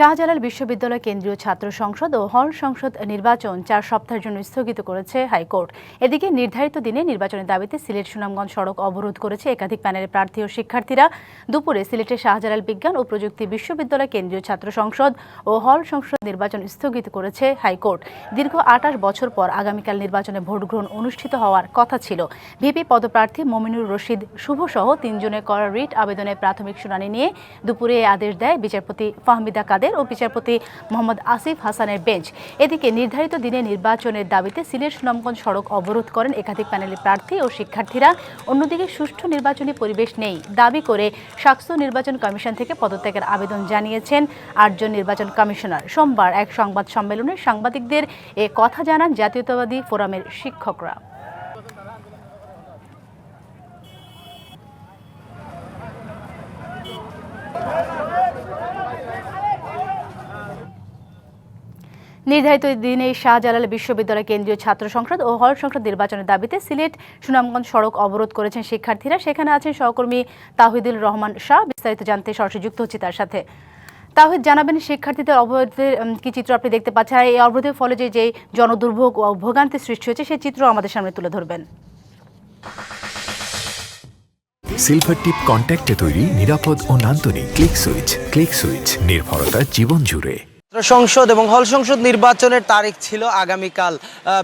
শাহজালাল বিশ্ববিদ্যালয় কেন্দ্রীয় ছাত্র সংসদ ও হল সংসদ নির্বাচন চার সপ্তাহের জন্য স্থগিত করেছে হাইকোর্ট। এদিকে নির্ধারিত দিনে নির্বাচনের দাবিতে সিলেট সুনামগঞ্জ সড়ক অবরোধ করেছে একাধিক প্যানেলের প্রার্থী ও শিক্ষার্থীরা। দুপুরে সিলেটের শাহজালাল বিজ্ঞান ও প্রযুক্তি বিশ্ববিদ্যালয় কেন্দ্রীয় ছাত্র সংসদ ও হল সংসদ নির্বাচন স্থগিত করেছে হাইকোর্ট। দীর্ঘ আঠাশ বছর পর আগামীকাল নির্বাচনে ভোট গ্রহণ অনুষ্ঠিত হওয়ার কথা ছিল। ভিপি পদপ্রার্থী মমিনুর রশিদ শুভসহ তিনজনের করা রিট আবেদনের প্রাথমিক শুনানি নিয়ে দুপুরে আদেশ দেয় বিচারপতি ফাহমিদা কাদের। ও বিচারপতি মোহাম্মদ আসিফ হাসানের বেঞ্চ। এদিকে নির্ধারিত দিনে নির্বাচনের দাবিতে সিলেট সুনামগঞ্জ সড়ক অবরোধ করেন একাধিক প্যানেলের প্রার্থী ও শিক্ষার্থীরা। অন্যদিকে সুষ্ঠু নির্বাচনী পরিবেশ নেই। দাবি করে সাকসু নির্বাচন কমিশন থেকে পদত্যাগের আবেদন জানিয়েছেন আটজন নির্বাচন কমিশনার। সোমবার এক সংবাদ সম্মেলনে সাংবাদিকদের এ কথা জানান জাতীয়তাবাদী ফোরামের শিক্ষকরা। নির্ধারিত দিনে শাহজালাল বিশ্ববিদ্যালয় কেন্দ্রীয় ছাত্র সংসদ ও হল সংসদ নির্বাচনের দাবিতে সিলেট সুনামগঞ্জ সড়ক অবরোধ করেছেন শিক্ষার্থীরা। সেখানে আছেন সহকর্মী তাহিদুল রহমান শাহ। বিস্তারিত জানতে সরাসরি যুক্ত হচ্ছে তার সাথে। তাহিদ, জানাবেন শিক্ষার্থীদের অবরোধের কি চিত্র আপনি দেখতে পাচ্ছেন? এই অবরোধের ফলে যে যে জনদুর্ভোগ ও ভোগান্তি সৃষ্টি হয়েছে সেই চিত্র আমাদের সামনে তুলে ধরবেন। সিলভার টিপ কন্ট্যাক্টে তৈরি নিরাপদ ও নান্দনিক ক্লিক সুইচ ক্লিক সুইচ নির্ভরতা জীবন জুড়ে। সংসদ এবং হল সংসদ নির্বাচনের তারিখ ছিল আগামীকাল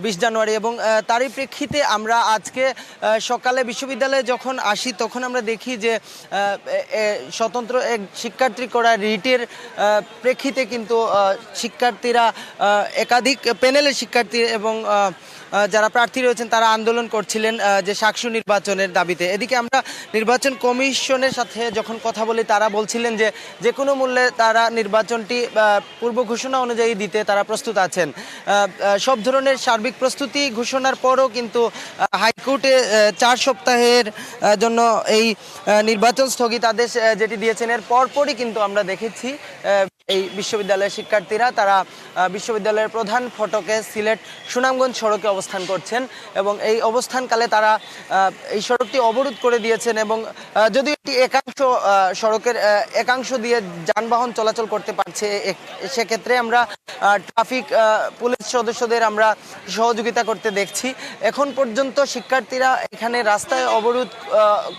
বিশ জানুয়ারি এবং তারই প্রেক্ষিতে আমরা আজকে সকালে বিশ্ববিদ্যালয়ে যখন আসি তখন আমরা দেখি যে স্বতন্ত্র এক শিক্ষার্থী করা রিটের প্রেক্ষিতে কিন্তু শিক্ষার্থীরা একাধিক প্যানেলের শিক্ষার্থী এবং যারা প্রার্থী রয়েছেন, তারা আন্দোলন করছিলেন যে সাকসু নির্বাচনের দাবিতে। এদিকে আমরা নির্বাচন কমিশনের সাথে যখন কথা বলি, তারা বলছিলেন যে যে কোনো মূল্যে তারা নির্বাচনটি পূর্ব ঘোষণা অনুযায়ী দিতে তারা প্রস্তুত আছেন। সব ধরনের সার্বিক প্রস্তুতি ঘোষণার পরও কিন্তু হাইকোর্টে চার সপ্তাহের জন্য এই নির্বাচন স্থগিতাদেশ যেটি দিয়েছেন, এর পরপরই কিন্তু আমরা দেখেছি এই বিশ্ববিদ্যালয়ের শিক্ষার্থীরা, তারা বিশ্ববিদ্যালয়ের প্রধান ফটকে সিলেট সুনামগঞ্জ সড়কে অবস্থান করছেন এবং এই অবস্থানকালে তারা এই সড়কটি অবরোধ করে দিয়েছেন এবং যদি এটি একাংশ সড়কের একাংশ দিয়ে যানবাহন চলাচল করতে পারছে সেক্ষেত্রে আমরা ট্রাফিক পুলিশ সদস্যদের আমরা সহযোগিতা করতে দেখছি। এখন পর্যন্ত শিক্ষার্থীরা এখানে রাস্তায় অবরোধ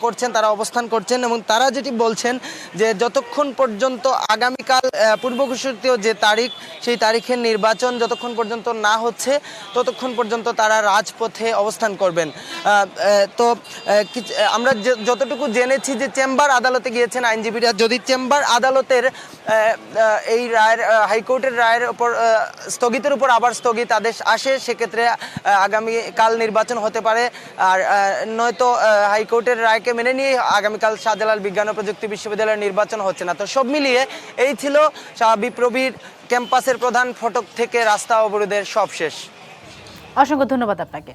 করছেন তারা অবস্থান করছেন এবং তারা যেটি বলছেন যে যতক্ষণ পর্যন্ত আগামীকাল আহ, পূর্ব ঘোষিত যে তারিখ সেই তারিখের নির্বাচন যতক্ষণ পর্যন্ত না হচ্ছে ততক্ষণ পর্যন্ত তারা রাজপথে অবস্থান করবেন। তো আমরা যতটুকু জেনেছি যে চেম্বার আদালতে গিয়েছেন আইনজীবীরা যদি চেম্বার আদালতের এই রায়ের হাইকোর্টের রায়ের উপর স্থগিতের উপর আবার স্থগিত আদেশ আসে সেক্ষেত্রে আগামীকাল নির্বাচন হতে পারে। আর নয়তো আহ, হাইকোর্টের রায়কে মেনে নিয়ে আগামীকাল শাহজালাল বিজ্ঞান ও প্রযুক্তি বিশ্ববিদ্যালয়ের নির্বাচন হচ্ছে না। তো সব মিলিয়ে এই ছিল বিপ্লবীর ক্যাম্পাসের প্রধান ফটক থেকে রাস্তা অবরোধের সব শেষ অসংখ্য ধন্যবাদ আপনাকে।